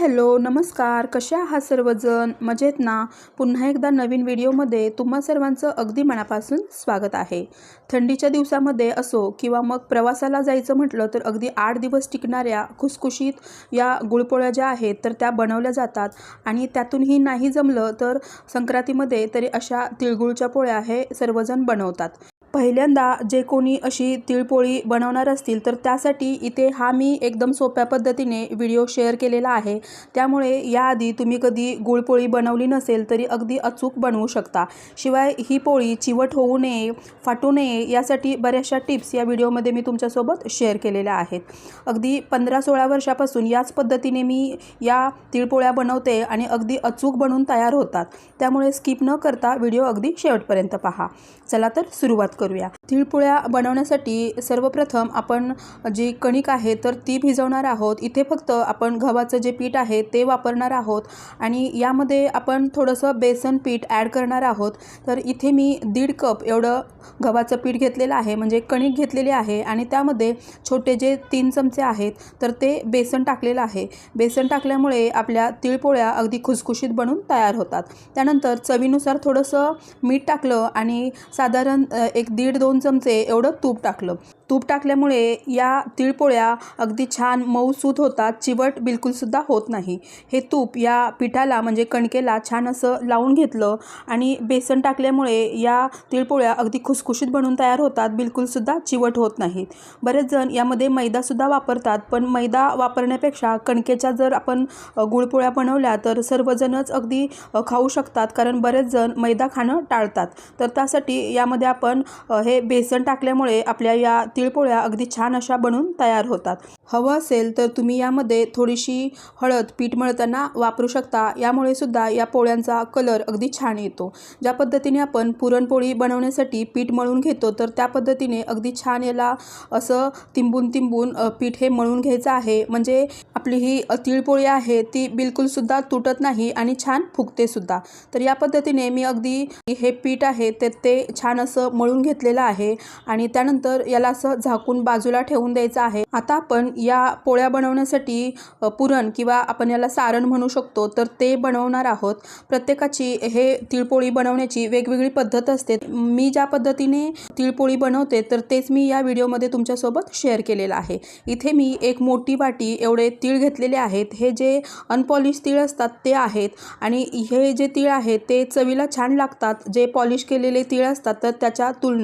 Hello नमस्कार. कशा आहात सर्वजण? मजेत ना? पुन्हा एकदा नवीन व्हिडिओमध्ये तुम्हा सर्वांचं अगदी मनापासून स्वागत आहे. थंडीच्या दिवसामध्ये असो किंवा मग प्रवासाला जायचं म्हटलं तर अगदी आठ दिवस टिकणाऱ्या खुसखुशीत या गुळपोळ्या ज्या आहेत तर त्या बनवल्या जातात. आणि त्यातूनही नाही जमलं तर संक्रांतीमध्ये तरी अशा तिळगुळच्या पोळ्या हे सर्वजण बनवतात. पहिल्यांदा जे कोणी अशी तिळपोळी बनवणार असतील तर त्यासाठी इथे हा मी एकदम सोप्या पद्धतीने व्हिडिओ शेअर केलेला आहे. त्यामुळे याआधी तुम्ही कधी गुळपोळी बनवली नसेल तरी अगदी अचूक बनवू शकता. शिवाय ही पोळी चिवट होऊ नये फाटू नये यासाठी बऱ्याचशा टिप्स या व्हिडिओमध्ये मी तुमच्यासोबत शेअर केलेल्या आहेत. अगदी पंधरा सोळा वर्षापासून याच पद्धतीने मी या तिळपोळ्या बनवते आणि अगदी अचूक बनवून तयार होतात. त्यामुळे स्किप न करता व्हिडिओ अगदी शेवटपर्यंत पहा. चला तर सुरुवात करूया. तिळपोळ्या बनवण्यासाठी सर्वप्रथम आपण जी कणिक आहे तर ती भिजवणार आहोत. इथे फक्त आपण गव्हाचं जे पीठ आहे ते वापरणार आहोत. आणि यामध्ये आपण थोडंसं बेसन पीठ ॲड करणार आहोत. तर इथे मी दीड कप एवढं गव्हाचं पीठ घेतलेलं आहे म्हणजे कणिक घेतलेली आहे. आणि त्यामध्ये छोटे जे तीन चमचे आहेत तर ते बेसन टाकलेलं आहे. बेसन टाकल्यामुळे आपल्या तिळपोळ्या अगदी खुसखुशीत बनून तयार होतात. त्यानंतर चवीनुसार थोडंसं मीठ टाकलं आणि साधारण एक एक दीड दोन चमचे एवढं तूप टाकलं. तूप टाकल्यामुळे या तिळपोळ्या अगदी छान मऊसूत होतात चिवट बिलकुलसुद्धा होत नाही. हे तूप या पिठाला म्हणजे कणकेला छान असं लावून घेतलं आणि बेसन टाकल्यामुळे या तिळपोळ्या अगदी खुसखुशीत बनून तयार होतात बिलकुलसुद्धा चिवट होत नाहीत. बरेच जण यामध्ये मैदासुद्धा वापरतात पण मैदा वापरण्यापेक्षा कणकेच्या जर आपण गुळपोळ्या बनवल्या तर सर्वजणच अगदी खाऊ शकतात कारण बरेच जण मैदा खाणं टाळतात. तर त्यासाठी यामध्ये आपण हे बेसन टाकल्यामुळे आपल्या या तिळपोळ्या अगदी छान अशा बनून तयार होतात. हवं असेल तर तुम्ही यामध्ये थोडीशी हळद पीठ मळताना वापरू शकता. यामुळे सुद्धा या पोळ्यांचा कलर अगदी छान येतो. ज्या पद्धतीने आपण पुरणपोळी बनवण्यासाठी पीठ मळून घेतो तर त्या पद्धतीने अगदी छान याला असं तिंबून तिंबून पीठ हे मळून घ्यायचं आहे. म्हणजे आपली ही तिळपोळी आहे ती बिलकुलसुद्धा तुटत नाही आणि छान फुगते सुद्धा. तर या पद्धतीने मी अगदी हे पीठ आहे ते ते छान असं मळून घेतलेलं आहे आणि त्यानंतर याला असं झाकून बाजूला ठेवून द्यायचं आहे. आता आपण या पोळ्या बनवण्यासाठी पुरण किंवा आपण याला सारण म्हणू शकतो तर ते बनवणार आहोत. प्रत्येकाची हे तिळपोळी बनवण्याची वेगवेगळी पद्धत असते. मी ज्या पद्धतीने तिळपोळी बनवते तर तेच मी या व्हिडिओमध्ये तुमच्यासोबत शेअर केलेलं आहे. इथे मी एक मोठी वाटी एवढे तीळ घेतलेले आहेत. हे जे अनपॉलिश तीळ असतात ते आहेत. आणि हे जे तीळ आहेत ते चवीला छान लागतात. जे पॉलिश केलेले तीळ असतात तर त्याच्या तुलनेत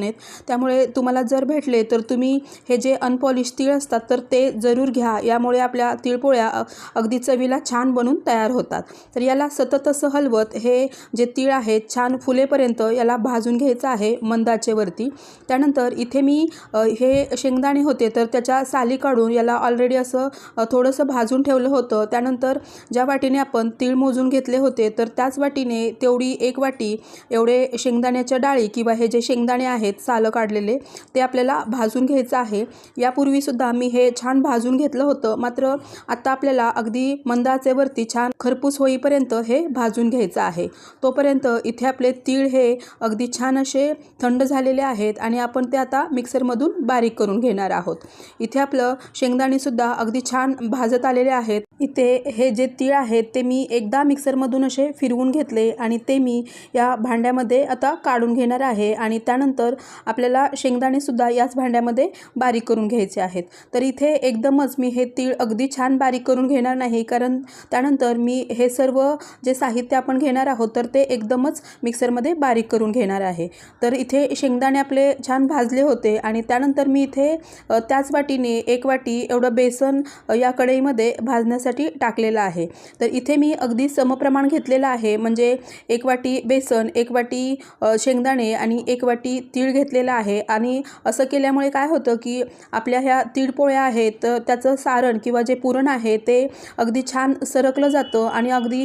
त्यामुळे तुम्हाला जर भेटले तर तुम्ही हे जे अनपॉलिश तीळ असतात तर ते जरूर घ्या. यामुळे आपल्या तिळपोळ्या अगदी चवीला छान बनून तयार होतात. तर याला सतत असं हलवत हे जे तीळ आहेत छान फुलेपर्यंत याला भाजून घ्यायचं आहे मंदाचेवरती त्यानंतर इथे मी हे शेंगदाणे होते तर त्याच्या साली काढून याला ऑलरेडी असं थोडंसं भाजून ठेवलं होतं. त्यानंतर ज्या वाटीने आपण तीळ मोजून घेतले होते तर त्याच वाटीने तेवढी एक वाटी एवढे शेंगदाण्याच्या डाळी किंवा हे जे शेंगदाणे आहेत सालं काढलेले ते आपल्याला भाजून घ्यायचं आहे. यापूर्वीसुद्धा मी हे छान भाजून घेतलं होतं. मात्र आता आपल्याला अगदी मंदाचेवरती छान खरपूस होईपर्यंत हे भाजून घ्यायचं आहे. तोपर्यंत इथे आपले तीळ हे अगदी छान असे थंड झालेले आहेत आणि आपण ते आता मिक्सरमधून बारीक करून घेणार आहोत. इथे आपलं शेंगदाणेसुद्धा अगदी छान भाजत आलेले आहेत. इथे हे जे तीळ आहेत ते मी एकदा मिक्सरमधून असे फिरवून घेतले आणि ते मी या भांड्यामध्ये आता काढून घेणार आहे आणि त्यानंतर तर आपल्याला शेंगदाणेसुद्धा याच भांड्यामध्ये बारीक करून घ्यायचे आहेत. तर इथे एकदमच मी हे तीळ अगदी छान बारीक करून घेणार नाही कारण त्यानंतर मी हे सर्व जे साहित्य आपण घेणार आहोत तर ते एकदमच मिक्सरमध्ये बारीक करून घेणार आहे. तर इथे शेंगदाणे आपले छान भाजले होते आणि त्यानंतर मी इथे त्याच वाटीने एक वाटी एवढं बेसन या कढईमध्ये भाजण्यासाठी टाकलेलं आहे. तर इथे मी अगदी समप्रमाण घेतलेलं आहे म्हणजे एक वाटी बेसन एक वाटी शेंगदाणे आणि एक वाटी तीळ घेतलेला आहे. आणि असं केल्यामुळे काय होतं की आपल्या ह्या तीळपोळ्या आहेत तर त्याचं सारण किंवा जे पुरण आहे ते अगदी छान सरकलं जातं आणि अगदी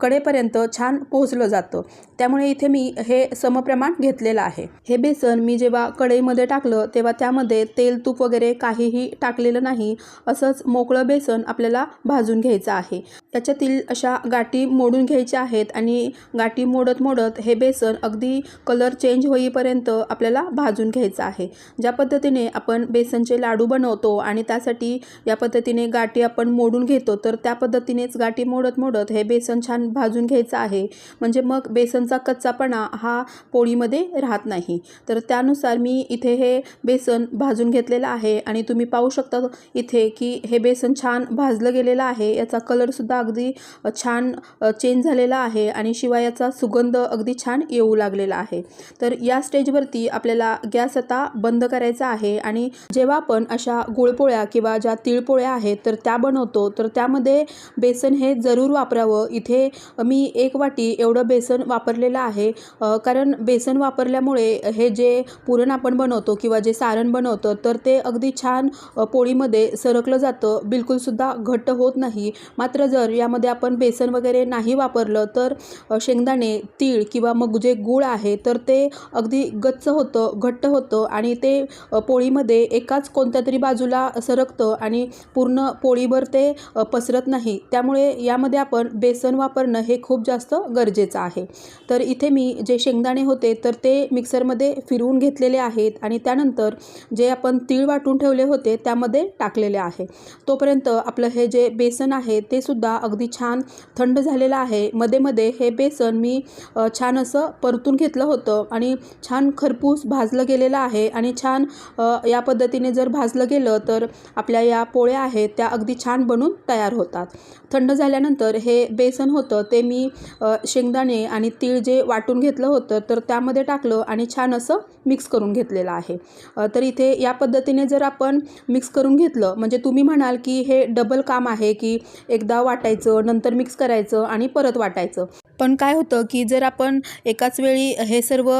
कडेपर्यंत छान पोहोचलं जातं. त्यामुळे इथे मी हे समप्रमाण घेतलेलं आहे. हे बेसन मी जेव्हा कढईमध्ये टाकलं तेव्हा त्यामध्ये तेल तूप वगैरे काहीही टाकलेलं नाही असंच मोकळं बेसन आपल्याला भाजून घ्यायचं आहे. त्याच्यातील अशा गाठी मोडून घ्यायच्या आहेत आणि गाठी मोडत मोडत हे बेसन अगदी कलर चेंज होईपर्यंत आपल्याला भाजून घ्यायचं आहे. ज्या पद्धतीने आपण बेसनचे लाडू बनवतो आणि त्यासाठी या पद्धतीने गाठी आपण मोडून घेतो तर त्या पद्धतीनेच गाठी मोडत मोडत हे बेसन छान भाजून घ्यायचं आहे. म्हणजे मग बेसनचा कच्चापणा हा पोळीमध्ये राहत नाही. तर त्यानुसार मी इथे हे बेसन भाजून घेतलेलं आहे आणि तुम्ही पाहू शकता इथे की हे बेसन छान भाजलं गेलेलं आहे. याचा कलरसुद्धा अगदी छान चेंज झालेला आहे आणि शिवाय याचा सुगंध अगदी छान येऊ लागलेला आहे. तर या स्टेजवरती आपल्याला गॅस आता बंद करायचा आहे आणि जेव्हा आपण अशा गुळपोळ्या किंवा ज्या तिळपोळ्या आहेत तर त्या बनवतो. तर त्यामध्ये बेसन हे जरूर वापरावं. इथे मी एक वाटी एवढं बेसन वापरलेलं आहे. कारण बेसन वापरल्यामुळे हे जे पुरण आपण बनवतो किंवा जे सारण बनवतं तर ते अगदी छान पोळीमध्ये सरकलं जातं. बिलकुलसुद्धा घट्ट होत नाही. मात्र जर यामध्ये आपण बेसन वगैरे नाही वापरलं तर शेंगदाणे तीळ किंवा मग जे गूळ आहे तर ते अगदी गच्च होतं घट्ट होतं आणि ते पोळीमध्ये एकाच कोणत्या तरी बाजूला सरकतं आणि पूर्ण पोळीभर ते पसरत नाही. त्यामुळे यामध्ये आपण बेसन वापरणं हे खूप जास्त गरजेचं आहे. तर इथे मी जे शेंगदाणे होते तर ते मिक्सरमध्ये फिरवून घेतलेले आहेत आणि त्यानंतर जे आपण तीळ वाटून ठेवले होते त्यामध्ये टाकलेले आहे. तोपर्यंत आपलं हे जे बेसन आहे ते सुद्धा अगदी छान थंड झालेलं आहे. मध्ये मध्ये हे बेसन मी छान असं परतून घेतलं होतं आणि छान खरपूस भाजलं गेलेलं आहे आणि छान या पद्धतीने जर भाजलं गेलं तर आपल्या या पोळ्या आहेत त्या अगदी छान बनून तयार होतात. थंड झाल्यानंतर हे बेसन होतं ते मी शेंगदाणे आणि तीळ जे वाटून घेतलं होतं तर त्यामध्ये टाकलं आणि छान असं मिक्स करून घेतलेलं आहे. तर इथे या पद्धतीने जर आपण मिक्स करून घेतलं म्हणजे तुम्ही म्हणाल की हे डबल काम आहे की एकदा वाटायचं नंतर मिक्स करायचं आणि परत वाटायचं. पण काय होतं की जर आपण एकाच वेळी हे सर्व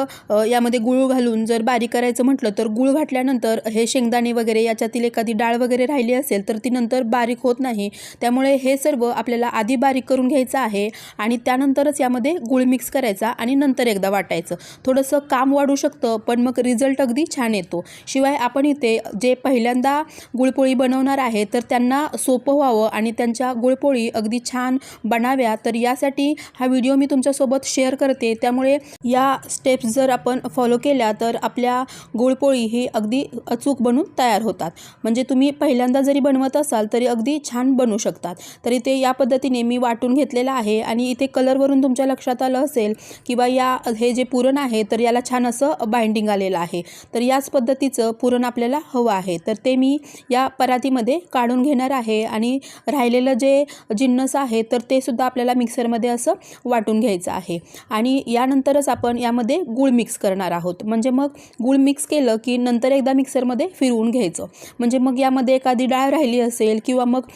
यामध्ये गुळ घालून जर बारीक करायचं म्हटलं तर गुळ घातल्यानंतर हे शेंगदाणे वगैरे याच्यातील एखादी डाळ वगैरे राहिली असेल तर ती नंतर बारीक होत नाही. त्यामुळे हे सर्व आपल्याला आधी बारीक करून घ्यायचं आहे आणि त्यानंतरच यामध्ये गुळ मिक्स करायचा आणि नंतर एकदा वाटायचं. थोडंसं काम वाढू शकतं पण मग रिझल्ट अगदी छान येतो. शिवाय आपण इथे जे पहिल्यांदा गुळपोळी बनवणार आहे तर त्यांना सोपं व्हावं आणि त्यांच्या गुळपोळी अगदी छान बनाव्या. तर यासाठी हा व्हिडिओ मी तुमच्यासोबत शेअर करते. त्यामुळे या स्टेप्स जर आपण फॉलो केल्या तर आपल्या गुळपोळी ही अगदी अचूक बनून तयार होतात. म्हणजे तुम्ही पहिल्यांदा जरी बनवत असाल तरी अगदी छान बनू शकतात. तरी ते या पद्धतीने मी वाटून घेतलेलं आहे आणि इथे कलरवरून तुमच्या लक्षात आलं असेल किंवा या हे जे पुरण आहे तर याला छान असं बाइंडिंग आलेलं आहे. तर याच पद्धतीचं पुरण आपल्याला हवं आहे. तर ते मी या परातीमध्ये काढून घेणार आहे आणि राहिलेलं जे जिन्नस आहे तर ते सुद्धा आपल्याला मिक्सरमध्ये असं वाटून घ्यायचं आहे. आणि यानंतरच आपण यामध्ये गूळ मिक्स करणार आहोत. म्हणजे मग गूळ मिक्स केलं की नंतर एकदा मिक्सरमध्ये फिरवून घ्यायचं. म्हणजे मग यामध्ये एखादी डाळ राहिली असेल किंवा मग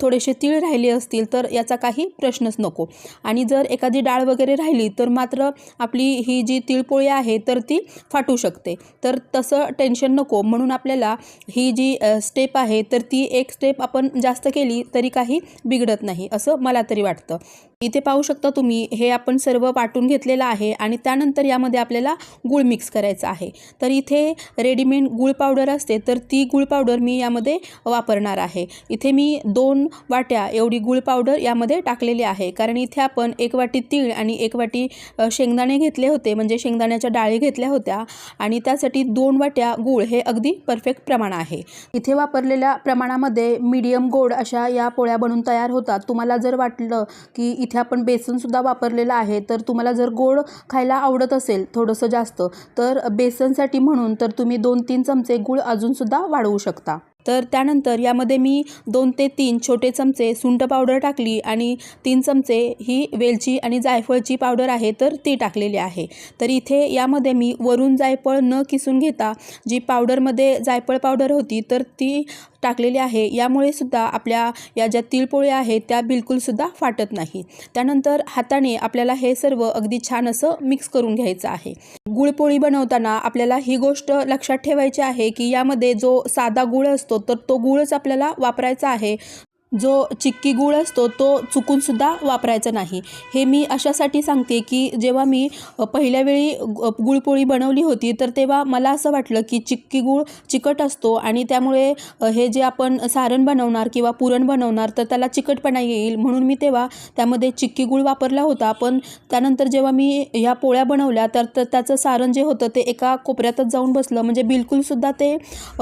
थोडेसे तीळ राहिले असतील तर याचा काही प्रश्नच नको. आणि जर एखादी डाळ वगैरे राहिली तर मात्र आपली ही जी तिळपोळी आहे तर ती फाटू शकते. तर तसं टेन्शन नको. म्हणून आपल्याला ही जी स्टेप आहे तर ती एक स्टेप आपण जास्त केली तरी काही बिघडत नाही. असं मला तरी वाटतं. इथे पाहू शकता तुम्ही हे आपण सर्व वाटून घेतलेलं आहे आणि त्यानंतर यामध्ये आपल्याला गूळ मिक्स करायचं आहे. तर इथे रेडीमेड गूळ पावडर असते तर ती गूळ पावडर मी यामध्ये वापरणार आहे. इथे मी दोन वाट्या एवढी गूळ पावडर यामध्ये टाकलेली आहे. कारण इथे आपण एक वाटी तीळ आणि एक वाटी शेंगदाणे घेतले होते म्हणजे शेंगदाण्याच्या डाळी घेतल्या होत्या. आणि त्यासाठी दोन वाट्या गूळ हे अगदी परफेक्ट प्रमाण आहे. इथे वापरलेल्या प्रमाणामध्ये मीडियम गोड अशा या पोळ्या बनून तयार होतात. तुम्हाला जर वाटलं की इथे आपण बेसनसुद्धा वापरलेलं आहे. तर तुम्हाला जर गोड खायला आवडत असेल थोडंसं जास्त तर बेसनसाठी म्हणून तर तुम्ही दोन तीन चमचे गूळ अजूनसुद्धा वाढवू शकता. तर त्यानंतर यामध्ये मी दोन ते तीन छोटे चमचे सुंठ पावडर टाकली आणि तीन चमचे ही वेलची आणि जायफळची पावडर आहे तर ती टाकलेली आहे. तर इथे यामध्ये मी वरून जायफळ न किसून घेता जी पावडरमध्ये जायफळ पावडर होती तर ती टाकलेले आहे. यामुळे सुद्धा आपल्या या ज्या तिळपोळ्या आहेत त्या बिलकुलसुद्धा फाटत नाही. त्यानंतर हाताने आपल्याला हे सर्व अगदी छान असं मिक्स करून घ्यायचं आहे. गुळपोळी बनवताना आपल्याला ही गोष्ट लक्षात ठेवायची आहे की यामध्ये जो साधा गुळ असतो तर तो गुळच आपल्याला वापरायचा आहे. जो चिक्की गूळ असतो तो चुकूनसुद्धा वापरायचा नाही. हे मी अशासाठी सांगते की जेव्हा मी पहिल्या वेळी गुळपोळी बनवली होती तर तेव्हा मला असं वाटलं की चिक्की गूळ चिकट असतो आणि त्यामुळे हे जे आपण सारण बनवणार किंवा पुरण बनवणार तर त्याला चिकटपणा येईल. म्हणून मी तेव्हा त्यामध्ये चिक्की गूळ वापरला होता. पण त्यानंतर जेव्हा मी ह्या पोळ्या बनवल्या तर तर त्याचं सारण जे होतं ते एका कोपऱ्यातच जाऊन बसलं. म्हणजे बिलकुलसुद्धा ते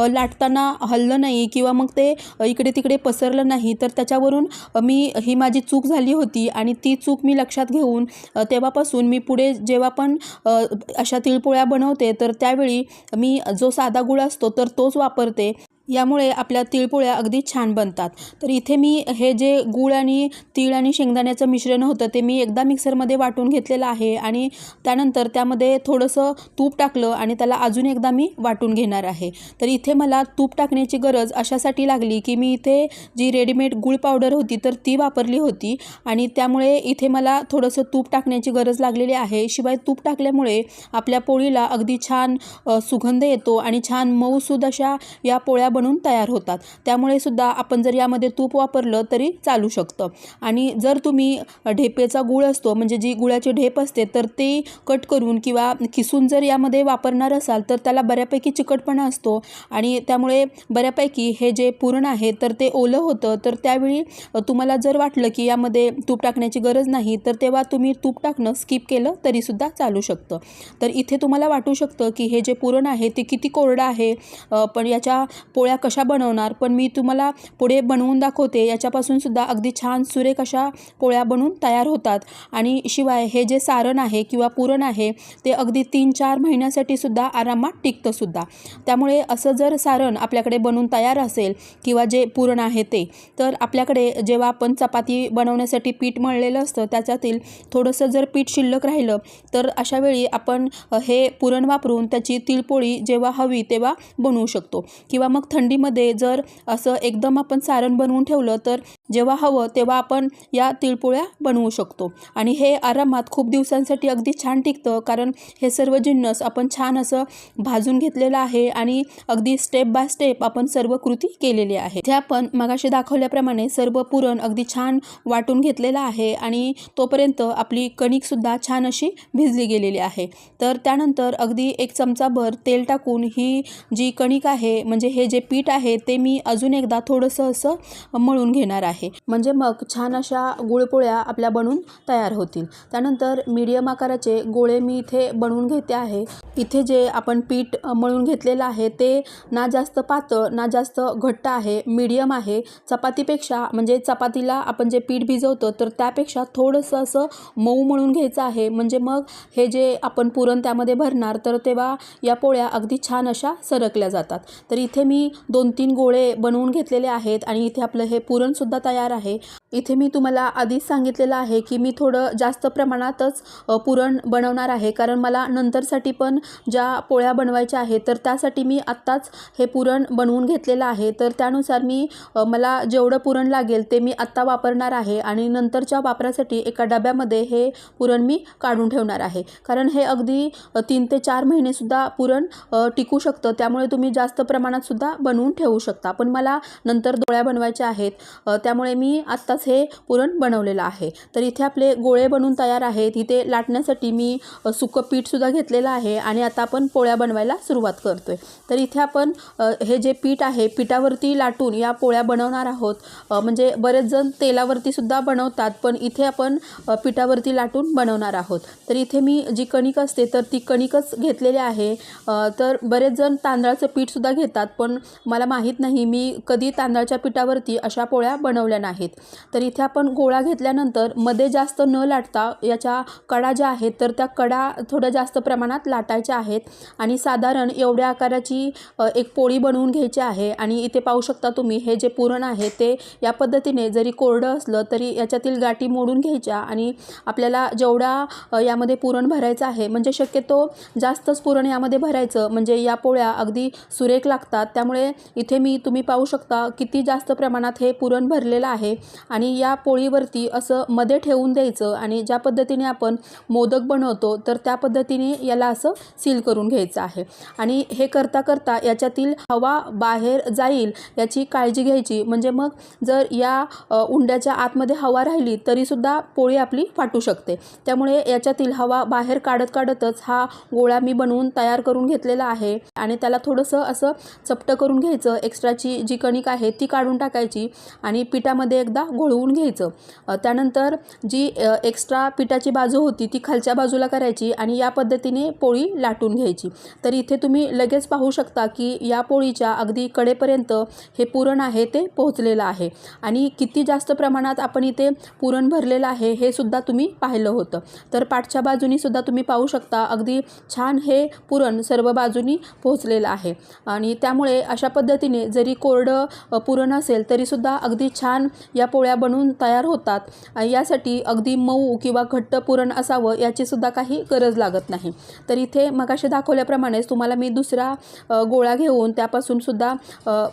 लाटताना हललं नाही किंवा मग ते इकडे तिकडे पसरलं नाही. तर त्याच्यावरून मी ही माझी चूक झाली होती आणि ती चूक मी लक्षात घेऊन तेव्हापासून मी पुढे जेव्हा पण अशा तिळपोळ्या बनवते तर त्यावेळी मी जो साधा गुळ असतो तर तोच वापरते. यामुळे आपल्या तिळपोळ्या अगदी छान बनतात. तर इथे मी हे जे गूळ आणि तीळ आणि शेंगदाण्याचं मिश्रण होतं ते मी एकदा मिक्सरमध्ये वाटून घेतलेलं आहे आणि त्यानंतर त्यामध्ये थोडंसं तूप टाकलं आणि त्याला अजून एकदा मी वाटून घेणार आहे. तर इथे मला तूप टाकण्याची गरज अशासाठी लागली की मी इथे जी रेडीमेड गूळ पावडर होती तर ती वापरली होती आणि त्यामुळे इथे मला थोडंसं तूप टाकण्याची गरज लागलेली आहे. शिवाय तूप टाकल्यामुळे आपल्या पोळीला अगदी छान सुगंध येतो आणि छान मऊसूद अशा या पोळ्या बनून तयार होतात. त्यामुळे सुद्धा आपण जर यामध्ये तूप वापरलं तरी चालू शकतं. आणि जर तुम्ही ढेपेचा गूळ असतो म्हणजे जी गुळाची ढेप असते तर ते कट करून किंवा किसून जर यामध्ये वापरणार असाल तर त्याला बऱ्यापैकी चिकटपणा असतो. आणि त्यामुळे बऱ्यापैकी हे जे पुरण आहे तर ते ओलं होतं. तर त्यावेळी तुम्हाला जर वाटलं की यामध्ये तूप टाकण्याची गरज नाही तर तेव्हा तुम्ही तूप टाकणं स्किप केलं तरीसुद्धा चालू शकतं. तर इथे तुम्हाला वाटू शकतं की हे जे पुरण आहे ते किती कोरडं आहे. पण याच्या पोळ्या कशा बनवणार? पण मी तुम्हाला पुढे बनवून दाखवते. याच्यापासून सुद्धा अगदी छान सुरेख अशा पोळ्या बनवून तयार होतात. आणि शिवाय हे जे सारण आहे किंवा पुरण आहे ते अगदी तीन चार महिन्यासाठी सुद्धा आरामात टिकतं सुद्धा. त्यामुळे असं जर सारण आपल्याकडे बनवून तयार असेल किंवा जे पुरण आहे ते तर आपल्याकडे जेव्हा आपण चपाती बनवण्यासाठी पीठ मळलेलं असतं त्याच्यातील थोडंसं जर पीठ शिल्लक राहिलं तर अशा वेळी आपण हे पुरण वापरून त्याची तिळपोळी जेव्हा हवी तेव्हा बनवू शकतो. किंवा मग थंडीमध्ये जर असं एकदम आपण सारण बनवून ठेवलं तर जेव्हा हवं तेव्हा आपण या तिळपोळ्या बनवू शकतो. आणि हे आरामात खूप दिवसांसाठी अगदी छान टिकतं कारण हे सर्व जिन्नस आपण छान असं भाजून घेतलेलं आहे आणि अगदी स्टेप बाय स्टेप आपण सर्व कृती केलेली आहे. ते आपण मगाशी दाखवल्याप्रमाणे सर्व पुरण अगदी छान वाटून घेतलेलं आहे आणि तोपर्यंत आपली कणिकसुद्धा छान अशी भिजली गेलेली आहे. तर त्यानंतर अगदी एक चमचाभर तेल टाकून ही जी कणिक आहे म्हणजे हे जे पीठ आहे ते मी अजून एकदा थोडंसं असं मळून घेणार आहे. म्हणजे मग छान अशा गुळपोळ्या आपल्या बनून तयार होतील. त्यानंतर मीडियम आकाराचे गोळे मी इथे बनवून घेते आहे. इथे जे आपण पीठ मळून घेतलेलं आहे ते ना जास्त पातळ ना जास्त घट्ट आहे मीडियम आहे. चपातीपेक्षा म्हणजे चपातीला आपण जे पीठ भिजवतो तर त्यापेक्षा थोडंसं असं मऊ मळून घ्यायचं आहे. म्हणजे मग हे जे आपण पुरण त्यामध्ये भरणार तर तेव्हा या पोळ्या अगदी छान अशा सरकल्या जातात. तर इथे मी दोन तीन गोळे बनवून घेतलेले आहेत आणि इथे आपलं हे पुरणसुद्धा तयार आहे. इथे मी तुम्हाला आधीच सांगितलेलं आहे की मी थोडं जास्त प्रमाणातच पुरण बनवणार आहे. कारण मला नंतरसाठी पण ज्या पोळ्या बनवायच्या आहेत तर त्यासाठी मी आत्ताच हे पुरण बनवून घेतलेलं आहे. तर त्यानुसार मी मला जेवढं पुरण लागेल ते मी आत्ता वापरणार आहे आणि नंतरच्या वापरासाठी एका डब्यामध्ये हे पुरण मी काढून ठेवणार आहे. कारण हे अगदी तीन ते चार महिनेसुद्धा पुरण टिकू शकतं. त्यामुळे तुम्ही जास्त प्रमाणातसुद्धा बनवून ठेवू शकता. पण मला नंतर डोळ्या बनवायच्या आहेत. त्यामुळे मी आत्ताच हे पुरण बनवलेलं आहे. तर इथे आपले गोळे बनवून तयार आहेत. इथे लाटण्यासाठी मी सुकं पीठसुद्धा घेतलेलं आहे आणि आता आपण पोळ्या बनवायला सुरुवात करतोय. तर इथे आपण हे जे पीठ आहे पिठावरती लाटून या पोळ्या बनवणार आहोत. म्हणजे बरेच जण तेलावरती सुद्धा बनवतात पण इथे आपण पिठावरती लाटून बनवणार आहोत. तर इथे मी जी कणिक असते तर ती कणिकच घेतलेली आहे. तर बरेच जण तांदळाचं पीठसुद्धा घेतात पण मला माहीत नाही मी कधी तांदळाच्या पिठावरती अशा पोळ्या बनवल्या नाहीत. तर इथे आपण गोळा घेतल्यानंतरमध्ये जास्त न लाटता याच्या कडा ज्या आहेत तर त्या कडा थोड्या जास्त प्रमाणात लाटायच्या आहेत आणि साधारण एवढ्या आकाराची एक पोळी बनवून घ्यायची आहे आणि इथे पाहू शकता तुम्ही हे जे पुरण आहे ते या पद्धतीने जरी कोरडं असलं तरी याच्यातील गाठी मोडून घ्यायच्या आणि आपल्याला जेवढा यामध्ये पुरण भरायचं आहे म्हणजे शक्यतो जास्तच पुरण यामध्ये भरायचं म्हणजे या पोळ्या अगदी सुरेख लागतात. त्यामुळे त्यामुळे इथे मी तुम्ही पाहू शकता किती जास्त प्रमाणात हे पुरण भरलेलं आहे. आणि या पोळीवरती असं मध्ये ठेवून द्यायचं आणि ज्या पद्धतीने आपण मोदक बनवतो तर त्या पद्धतीने याला असं सील करून घ्यायचं आहे. आणि हे करता करता याच्यातील हवा बाहेर जाईल याची काळजी घ्यायची. म्हणजे मग जर या उंड्याच्या आतमध्ये हवा राहिली तरीसुद्धा पोळी आपली फाटू शकते. त्यामुळे याच्यातील हवा बाहेर काढत काढतच हा गोळा मी बनवून तयार करून घेतलेला आहे. आणि त्याला थोडंसं असं चपटं करून करून घ्यायचं. एक्स्ट्राची जी कणिक आहे ती काढून टाकायची आणि पिठामध्ये एकदा घोळवून घ्यायचं. त्यानंतर जी एक्स्ट्रा पिठाची बाजू होती ती खालच्या बाजूला करायची आणि या पद्धतीने पोळी लाटून घ्यायची. तर इथे तुम्ही लगेच पाहू शकता की या पोळीच्या अगदी कडेपर्यंत हे पुरण आहे ते पोहोचलेलं आहे. आणि किती जास्त प्रमाणात आपण इथे पुरण भरलेलं आहे हे सुद्धा तुम्ही पाहिलं होतं. तर पाठच्या बाजूनी सुद्धा तुम्ही पाहू शकता अगदी छान हे पुरण सर्व बाजूनी पोहोचलेलं आहे. आणि त्यामुळे अशा पद्धतीने जरी कोरडं पुरण असेल तरीसुद्धा अगदी छान या पोळ्या बनवून तयार होतात. यासाठी अगदी मऊ किंवा घट्ट पुरण असावं याचीसुद्धा काही गरज लागत नाही. तर इथे मगाशी दाखवल्याप्रमाणेच तुम्हाला मी दुसरा गोळा घेऊन त्यापासून सुद्धा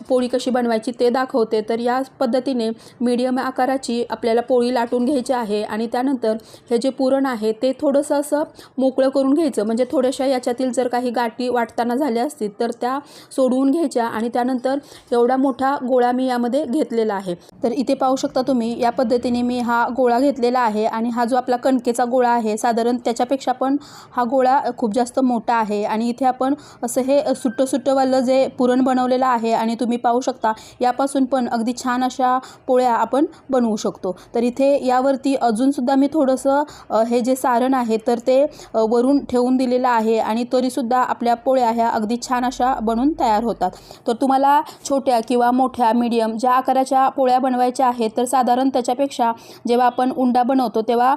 पोळी कशी बनवायची ते दाखवते. तर या पद्धतीने मीडियम आकाराची आपल्याला पोळी लाटून घ्यायची आहे आणि त्यानंतर हे जे पुरण आहे ते थोडंसं असं मोकळं करून घ्यायचं. म्हणजे थोड्याशा याच्यातील जर काही गाठी वाटताना झाल्या असतील तर त्या सोडवून घ्यायच्या आणि त्यानंतर एवढा मोठा गोळा मी यामध्ये घेतलेला आहे. तर इथे पाहू शकता तुम्ही या पद्धतीने मी हा गोळा घेतलेला आहे आणि हा जो आपला कणकेचा गोळा आहे साधारण त्याच्यापेक्षा पण हा गोळा खूप जास्त मोठा आहे. आणि इथे आपण असं हे सुट्टं सुट्टंवालं जे पुरण बनवलेलं आहे आणि तुम्ही पाहू शकता यापासून पण अगदी छान अशा पोळ्या आपण बनवू शकतो. तर इथे यावरती अजूनसुद्धा मी थोडंसं हे जे सारण आहे तर ते वरून ठेवून दिलेलं आहे आणि तरीसुद्धा आपल्या पोळ्या ह्या अगदी छान अशा बनून तयार होतात. तर तुम्हाला छोट्या किंवा मोठ्या मीडियम ज्या आकाराच्या पोळ्या बनवायच्या आहेत तर साधारण त्याच्यापेक्षा जेव्हा आपण उंडा बनवतो तेव्हा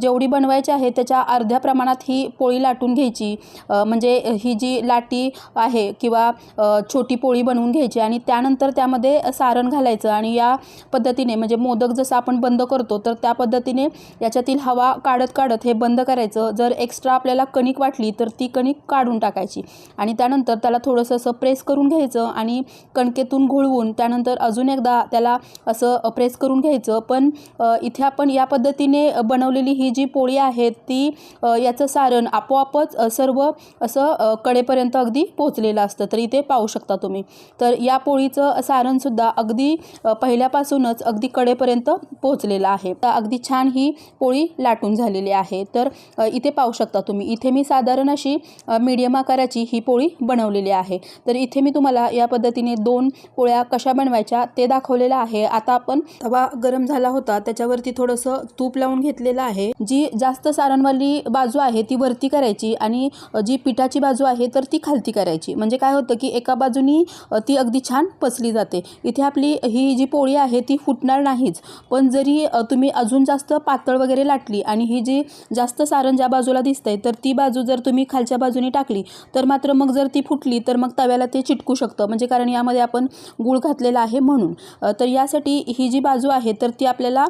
जेवढी बनवायची आहे त्याच्या अर्ध्या प्रमाणात ही पोळी लाटून घ्यायची. म्हणजे ही जी लाटी आहे किंवा छोटी पोळी बनवून घ्यायची आणि त्यानंतर त्यामध्ये सारण घालायचं आणि या पद्धतीने म्हणजे मोदक जसं आपण बंद करतो तर त्या पद्धतीने याच्यातील हवा काढत काढत हे बंद करायचं. जर एक्स्ट्रा आपल्याला कणिक वाटली तर ती कणिक काढून टाकायची आणि त्यानंतर त्याला थोडंसं असं प्रेस करून घ्यायचं. आणि कणकेतून घोळवून त्यानंतर अजून एकदा त्याला असं प्रेस करून घ्यायचं. पण इथे आपण या पद्धतीने बनवलेली ही जी पोळी आहे ती याचं सारण आपोआपच सर्व असं कडेपर्यंत अगदी पोहोचलेलं असतं. तर इथे पाहू शकता तुम्ही. तर या पोळीचं सारणसुद्धा अगदी पहिल्यापासूनच अगदी कडेपर्यंत पोहोचलेलं आहे. तर अगदी छान ही पोळी लाटून झालेली आहे. तर इथे पाहू शकता तुम्ही. इथे मी साधारण अशी मीडियम आकाराची ही पोळी बनवलेली आहे. तर इथे मी तुम्हाला या पद्धतीने दोन पोळ्या कशा बनवायच्या ते दाखवलेलं आहे. आता आपण तवा गरम झाला होता त्याच्यावरती थोडंसं तूप लावून घेतलेलं आहे. जी जास्त सारणवाली बाजू आहे ती वरती करायची आणि जी पिठाची बाजू आहे तर ती खालती करायची. म्हणजे काय होतं की एका बाजूनी ती अगदी छान पचली जाते. इथे आपली ही जी पोळी आहे ती फुटणार नाहीच. पण जरी तुम्ही अजून जास्त पातळ वगैरे लाटली आणि ही जी जास्त सारण ज्या बाजूला दिसतंय तर ती बाजू जर तुम्ही खालच्या बाजूने टाकली तर मात्र मग जर ती फुटली तर मग तव्याला ते चिटकू शकतं. म्हणजे कारण यामध्ये आपण गूळ घातलेला आहे म्हणून. तर यासाठी ही जी बाजू आहे तर ती आपल्याला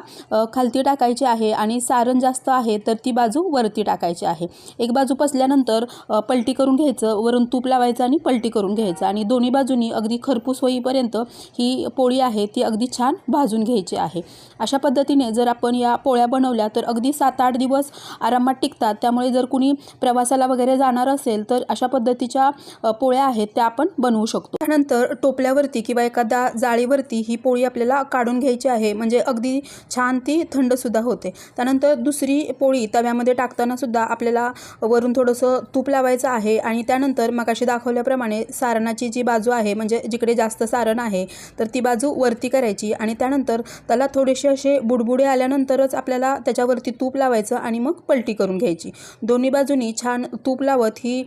खालती टाकायची आहे आणि सारण जास्त आहे तर ती बाजू वरती टाकायची आहे. एक बाजू पसल्यानंतर पलटी करून घ्यायचं वरून तूप लावायचं आणि पलटी करून घ्यायचं. आणि दोन्ही बाजूनी अगदी खरपूस होईपर्यंत ही पोळी आहे ती अगदी छान भाजून घ्यायची आहे. अशा पद्धतीने जर आपण या पोळ्या बनवल्या तर अगदी सात आठ दिवस आरामात टिकतात. त्यामुळे जर कुणी प्रवासाला वगैरे जाणार असेल तर अशा पद्धतीच्या पोळ्या आहेत त्या आपण बनवू शकतो. त्यानंतर टोपल्यावरती किंवा एखाद्या जाळीवरती ही पोळी आपल्याला काढून घ्यायची आहे. म्हणजे अगदी छान ती थंडसुद्धा होते. त्यानंतर दुसरी पोळी तव्यामध्ये टाकतानासुद्धा आपल्याला वरून थोडंसं तूप लावायचं आहे आणि त्यानंतर मगाशी दाखवल्याप्रमाणे सारणाची जी बाजू आहे म्हणजे जिकडे जास्त सारण आहे तर ती बाजू वरती करायची आणि त्यानंतर त्याला थोडेसे असे बुडबुडे आल्यानंतरच आपल्याला त्याच्यावरती तूप लावायचं आणि मग पलटी करून घ्यायची. दोन्ही बाजूनी छान तूप लावत ही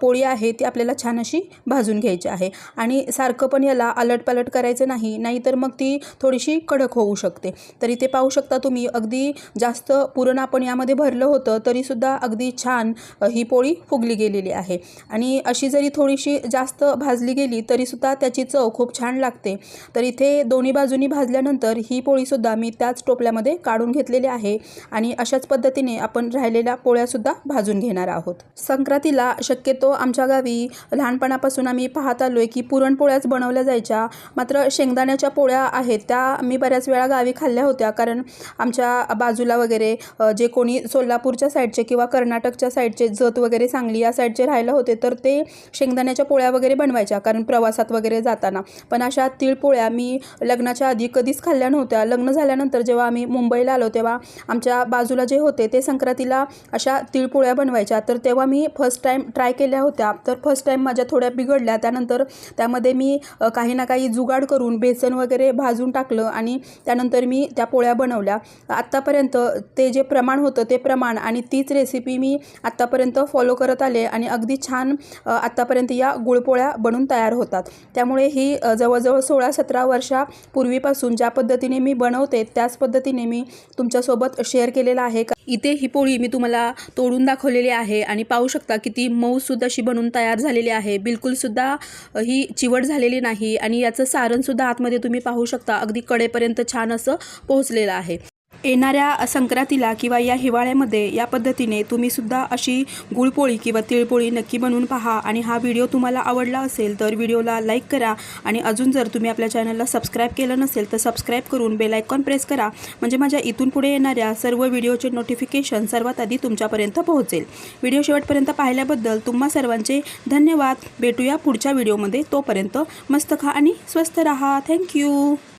पोळी आहे ती आपल्याला छान अशी भाजून घ्यायची आहे. आणि सारखं पण याला अलटपलट करायचं नाही नाहीतर मग ती थोडीशी कडक होऊ शकते. तर इथे पाहू शकता तुम्ही अगदी जास्त पुरण आपण यामध्ये भरलं होतं तरीसुद्धा अगदी छान ही पोळी फुगली गेलेली आहे. आणि अशी जरी थोडीशी जास्त भाजली गेली तरीसुद्धा त्याची चव खूप छान लागते. तर इथे दोन्ही बाजूनी भाजल्यानंतर ही पोळीसुद्धा मी त्याच टोपल्यामध्ये काढून घेतलेली आहे आणि अशाच पद्धतीने आपण राहिलेल्या पोळ्यासुद्धा भाजून घेणार आहोत. संक्रांतीला शक्यतो आमच्या गावी लहानपणापासून आम्ही पाहत आलो आहे की पुरणपोळ्याच बनवल्या जायच्या. मात्र शेंगदाण्याच्या पोळ्या आहेत त्या मी बऱ्याच वेळा गावी खाल्ल्या होत्या. कारण आमच्या बाजूला वगैरे जे कोणी सोलापूरच्या साईडचे किंवा कर्नाटकच्या साईडचे जत वगैरे सांगली या साईडचे राहायला होते तर ते शेंगदाण्याच्या पोळ्या वगैरे बनवायच्या कारण प्रवासात वगैरे जाताना. पण अशा तिळपोळ्या मी लग्नाच्या आधी कधीच खाल्ल्या नव्हत्या. लग्न झाल्यानंतर जेव्हा आम्ही मुंबईला आलो तेव्हा आमच्या बाजूला जे होते ते संक्रांतीला अशा तिळपोळ्या बनवायच्या. तर तेव्हा मी फर्स्ट टाईम ट्राय केल्या होत्या. तर फर्स्ट टाईम माझ्या थोड्या बिघडल्या. त्यानंतर त्यामध्ये मी काही ना काही जुगाड करून बेसन वगैरे भाजून टाकलं आणि त्यानंतर मी त्या पोळ्या बनवल्या. आत्तापर्यंत ते जे प्रमाण होतं ते प्रमाण आणि तीच रेसिपी मी आत्तापर्यंत फॉलो करत आले आणि अगदी छान आत्तापर्यंत या गुळपोळ्या बनून तयार होतात. त्यामुळे ही जवळजवळ सोळा सतरा वर्षापूर्वीपासून ज्या पद्धतीने मी बनवते त्याच पद्धतीने मी तुमच्यासोबत शेअर केलेला आहे. का इथे ही पोळी मी तुम्हाला तोडून दाखवलेली आहे आणि पाहू शकता की ती मऊसुद्धा अशी बनून तयार झालेली आहे. बिलकुलसुद्धा ही चिवट झालेली नाही आणि याचं सारणसुद्धा आतमध्ये तुम्ही पाहू शकता. अगदी कडेपर्यंत छान असं पोहोचलेलं आहे. येणाऱ्या संक्रांतीला किंवा या हिवाळ्यामध्ये या पद्धतीने तुम्हीसुद्धा अशी गुळपोळी किंवा तिळपोळी नक्की बनवून पहा. आणि हा व्हिडिओ तुम्हाला आवडला असेल तर व्हिडिओला लाईक करा. आणि अजून जर तुम्ही आपल्या चॅनलला सबस्क्राईब केलं नसेल तर सबस्क्राईब करून बेलायकॉन प्रेस करा. म्हणजे माझ्या इथून पुढे येणाऱ्या सर्व व्हिडिओचे नोटिफिकेशन सर्वात आधी तुमच्यापर्यंत पोहोचेल. व्हिडिओ शेवटपर्यंत पाहिल्याबद्दल तुम्हा सर्वांचे धन्यवाद. भेटूया पुढच्या व्हिडिओमध्ये. तोपर्यंत मस्त खा आणि स्वस्त रहा. थँक्यू